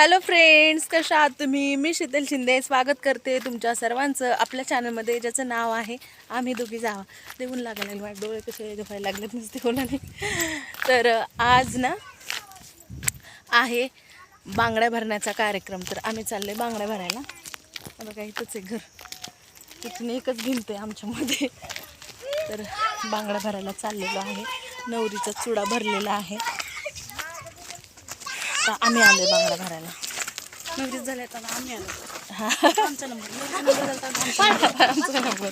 Hello friends कशा आहात तुम्ही? मी शीतल शिंदे. स्वागत करते तुमच्या सर्वांचं आपल्या चॅनलमध्ये ज्याचं नाव आहे आम्ही दोघी जावा. देऊन लागले माझे डोळे कसे दुखायला लागलेत नसते कोणाने? तर आज ना आहे बांगड्या भरण्याचा कार्यक्रम. तर आम्ही चालले बांगड्या भरायला. बघा इथंच आहे घर. इथून एकच भिंत आहे आमच्यामध्ये. तर बांगड्या भरायला चाललेलो आहे. नवरीचा चुडा भरलेला आहे. तर आम्ही आलोय बांगडा भरायला. नवरीच झाले आता आम्ही आलो हा. आमचा नंबर आमचा.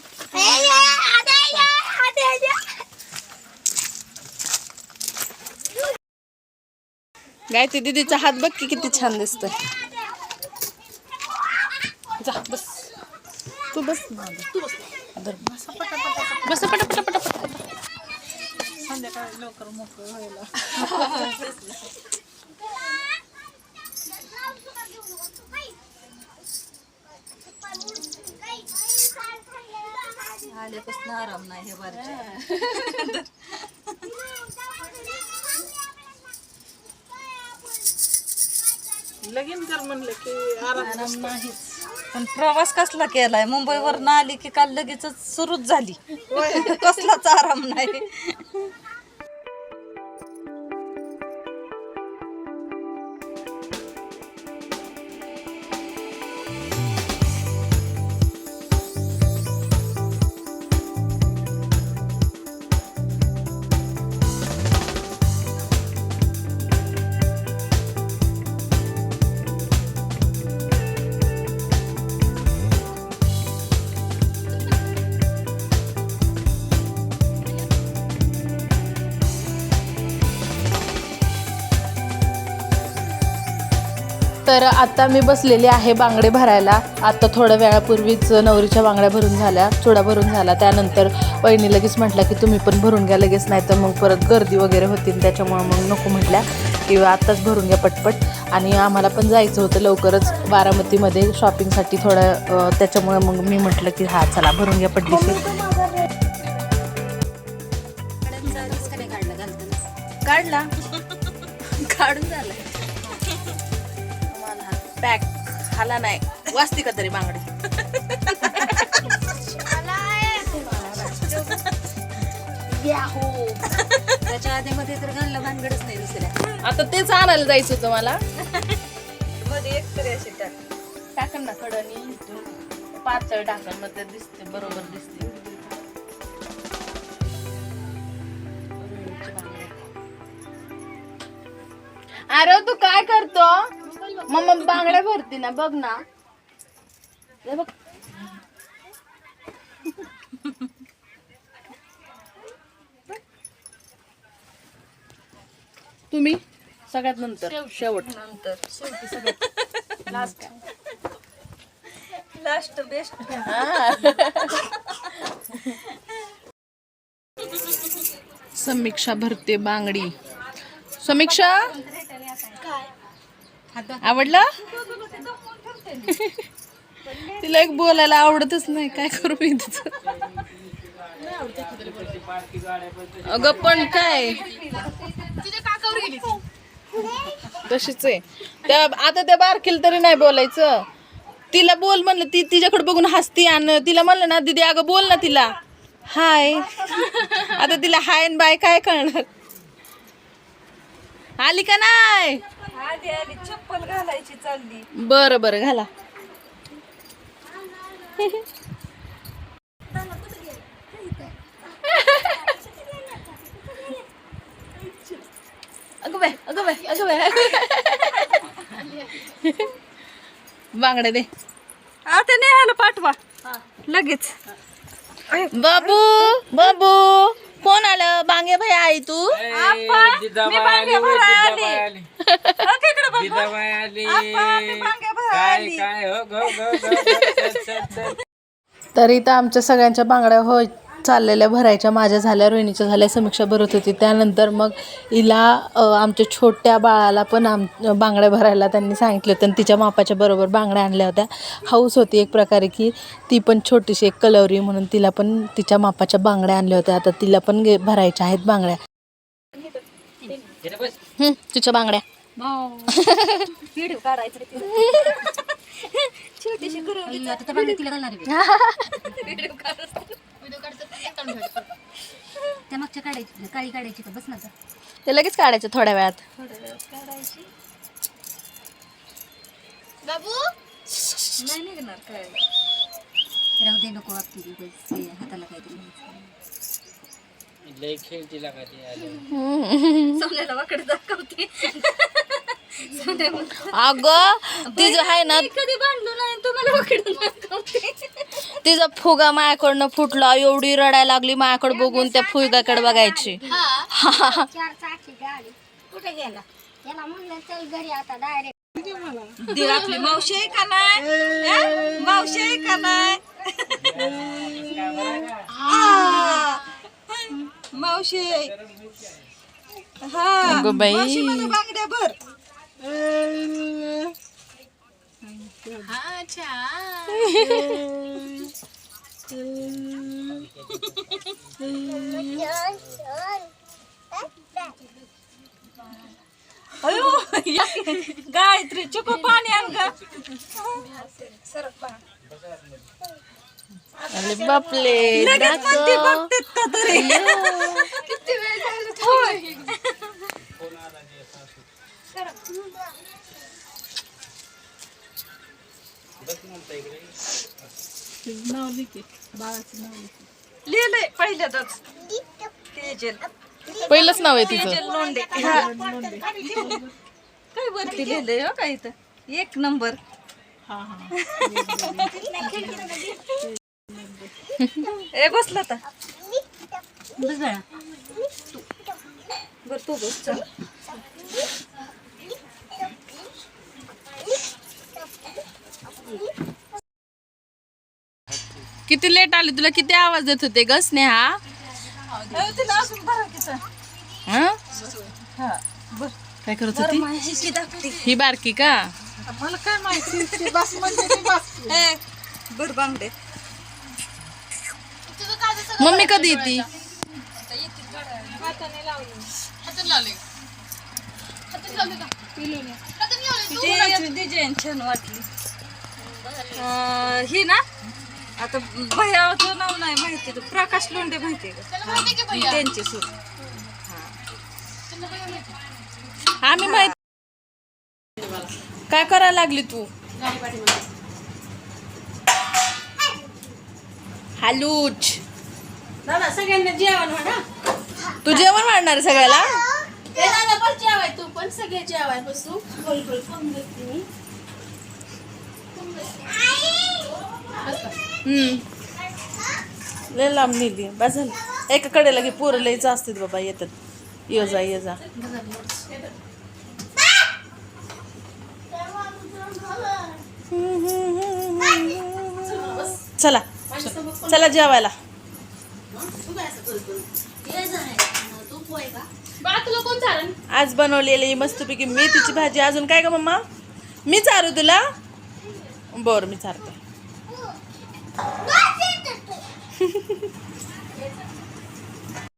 गायत्री दीदीचा हात बघ की किती छान दिसतोय. जा बस. तू बस. तू बस. बस. पटा पटा पटा. संध्याकाळी लवकर मोकळं व्हायला. आल्यापासून आराम नाही हे बारच्या लगीन कर म्हणलं की आराम नाहीच. पण प्रवास कसला केलाय? मुंबईवर ना आली की काल लगेच सुरूच झाली. कसलाच आराम नाही. तर आता मी बसलेली आहे बांगडे भरायला. आता थोड्या वेळापूर्वीच नवरीच्या बांगड्या भरून झाल्या चुडा भरून झाला. त्यानंतर वहिनी लगेच म्हटलं की तुम्ही पण भरून घ्या लगेच नाही तर मग परत गर्दी वगैरे होती त्याच्यामुळं मग नको म्हटल्या. किंवा आत्ताच भरून घ्या पटपट. आणि आम्हाला पण जायचं होतं लवकरच बारामतीमध्ये शॉपिंगसाठी थोडं त्याच्यामुळं मग मी म्हटलं की हा चला भरून घ्या पटलीशी. काढला. काढून झालं. पॅक खाला नाही. वाचते का तरी बांगडी? त्याच्या आधी मध्ये तर भानगडच नाही दुसऱ्या. आता तेच आणायला जायचं होतं मला. मध्ये एक तरी अशी टाक. टाकन ना कडनी पातळ टाकन मग ते दिसते बरोबर दिसते. अरे तू काय करतो? मम्मा बांगड्या भरती ना बघ ना. हे बघ. तुम्ही? सगळ्यात नंतर शेवट. नंतर. शेवटी लास्ट लास्ट बेस्ट समीक्षा भरते बांगडी. समीक्षा? आवडला? तिला एक बोलायला आवडतच नाही. काय करू मी तिचं अगं पण काय? तशीच आहे. त्या आता त्या बारकील तरी नाही बोलायचं. तिला बोल म्हणलं ती तिच्याकडे बघून हसती आणि. तिला म्हणलं ना दीदी अगं बोल ना तिला. हाय. आता तिला हाय बाय काय कळणार? आली का नाही? आधी आधी चप्पल घालायची चालली. बरं बरं घाला. अगं बाय अगं बाय अगं बाय बांगड्या दे. आता नाही आलं पाठवा. लगेच. बाबू बाबू कोण आलं? बांगे भाई आई तू? मी बांगे आली. तिकडे बघ. आप्पा, मी बांगे भराय आली. तर इथं आमच्या सगळ्यांच्या बांगड्या होय चाललेल्या भरायच्या माझ्या झाल्या रोहिणीच्या झाल्या समीक्षा भरत होती. त्यानंतर मग हिला अ, आमच्या छोट्या बाळाला पण आम बांगड्या भरायला त्यांनी सांगितलं होतं. आणि तिच्या मापाच्या बरोबर बांगड्या आणल्या होत्या. हाऊस होती एक प्रकारे की ती पण छोटीशी एक कलवरी म्हणून तिला पण तिच्या मापाच्या बांगड्या आणल्या होत्या. आता तिला पण घे- भरायच्या आहेत बांगड्या. हं, तिच्या बांगड्या. व्हिडिओ काढायचं छोटीशी करून व्हिडिओ काढायचं त्या मागच्या काढायची काळी काढायची का? बस ना. ते लगेच काढायचं थोड्या वेळात. थोड्या काढायची. नाही निघणार काय राहू दे नको आपली उगाच ते हाताला काहीतरी. लय खेळती लागा ते आले सोन्याला वाकडे दाखवते. अगं तिचं आहे ना "मी कधी बांधलो नाही तुम्हाला तिचा फुगा मायाकडनं फुटला एवढी रडायला लागली मायाकडे बघून त्या फुगाकडे बघायची. चार चाकी गाडी. कुठे गेला? त्याला म्हणलं चल घरी आता डायरेक्ट दीर आपली मावशी आहे का नाही? हं? मावशी आहे का नाही? आ, मावशी. हा. अगं बाई. मावशी मला बांगड्या भर. अयो. गायत्री चुको पाणी आण ग अरे बापले लगेच म्हणते बघतेत का तरी होय. पहिल्यांदाच तेजल. पहिलंच नाव आहे तिचं. तेजल लोंढे हा. काय वरती लिहिलंय हो काय इथं एक नंबर. ए बसला आता. बस बाळा. बर तू बस चल. किती लेट आली? तुला किती आवाज देत होते ग स्नेहा? हं? हा काय करत बरं होती? ही बारकी का? मला काय माहिती बस म्हणजे ए बर बांगडे मम्मी कधी येते छान वाटली. अं, ही ना आता भैयाचं नाव नाही माहिती तर प्रकाश लोंढे माहिती आहे का? त्यांची सूट आम्ही माहीत काय करायला लागली तू? हालूच. सगळ्यांना जेवण म्हणा. तू जेवण वाढणार सगळ्याला? ते दादा पण जेवाय तू पण सगळे जेवाय बसू. बोल बोल फोन देते मी. लय लांब नेली बस झालं. एका कडेला की पोरं लयच असतात बाबा येतात. ये जा ये जा. चला. चला जेवायला. आज बनवलेली मस्तपैकी मेथीची भाजी. अजून काय का मम्मा? मी चारू तुला? बरं मी चालते